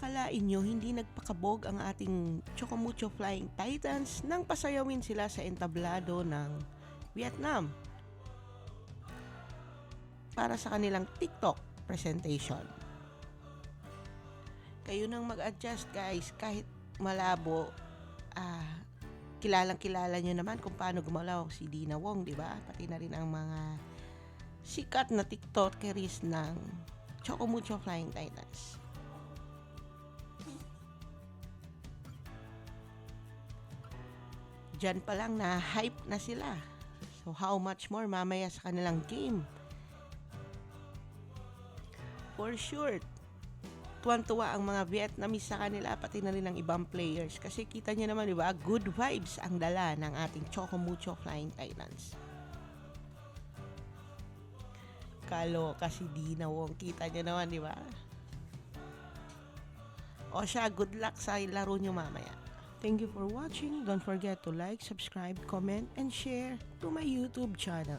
Akalain nyo hindi nagpakabog ang ating Chocomucho Flying Titans nang pasayawin sila sa entablado ng Vietnam para sa kanilang TikTok presentation. Kayo nang mag-adjust guys kahit malabo ah kilalang kilala nyo naman kung paano gumalaw si Dina Wong, di ba? Pati na rin ang mga sikat na TikTokeries ng Chocomucho Flying Titans. Diyan pa lang na hype na sila. So how much more mamaya sa kanilang game? For sure, tuwan-tuwa ang mga Vietnamese sa kanila, pati na rin ang ibang players. Kasi kita niyo naman, di ba, good vibes ang dala ng ating Chocomucho Flying Titans. Kalo kasi di na wong kita niyo naman, di ba? O siya, good luck sa laro niyo mamaya. Thank you for watching. Don't forget to like, subscribe, comment, and share to my YouTube channel.